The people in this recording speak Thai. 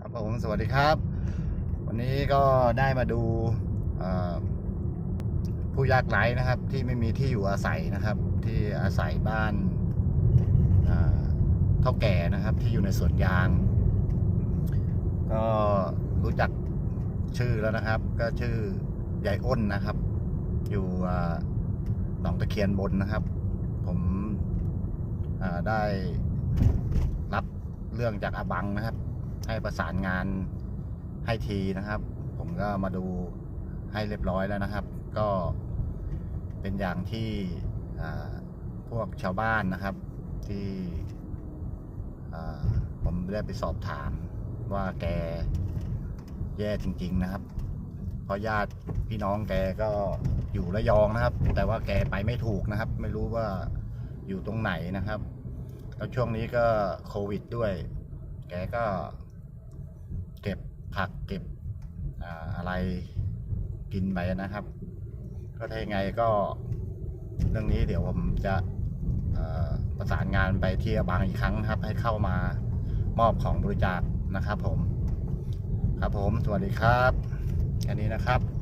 ครับผมสวัสดีครับ วันนี้ก็ได้มาดูผู้ยากไร้นะครับ ที่ไม่มีที่อยู่อาศัยนะครับ ที่อาศัยบ้านเท่าแก่นะครับ ที่อยู่ในสวนยาง ก็รู้จักชื่อแล้วนะครับ ก็ชื่อยายอ้นนะครับ อยู่หนองตะเคียนบนนะครับ ผมได้รับเรื่องจากอาบังนะครับ ให้ประสานงานให้ทีนะครับ ผมก็มาดูให้เรียบร้อยแล้วนะครับ ก็เป็นอย่างที่พวกชาวบ้านนะครับที่ผมได้ไปสอบถามว่าแกแย่จริง ๆนะครับ เพราะญาติพี่น้องแกก็อยู่ระยองนะครับ แต่ว่าแกไปไม่ถูกนะครับ ไม่รู้ว่าอยู่ตรงไหนนะครับ แล้วช่วงนี้ก็โควิดด้วย แกก็ ผักเก็บอะไรกินไปนะครับ ก็ถ้ายังไงก็เรื่องนี้เดี๋ยวผมจะประสานงานไปที่อบางอีกครั้งครับ ให้เข้ามามอบของบริจาคนะครับผม ครับผมสวัสดีครับแค่นี้นะครับ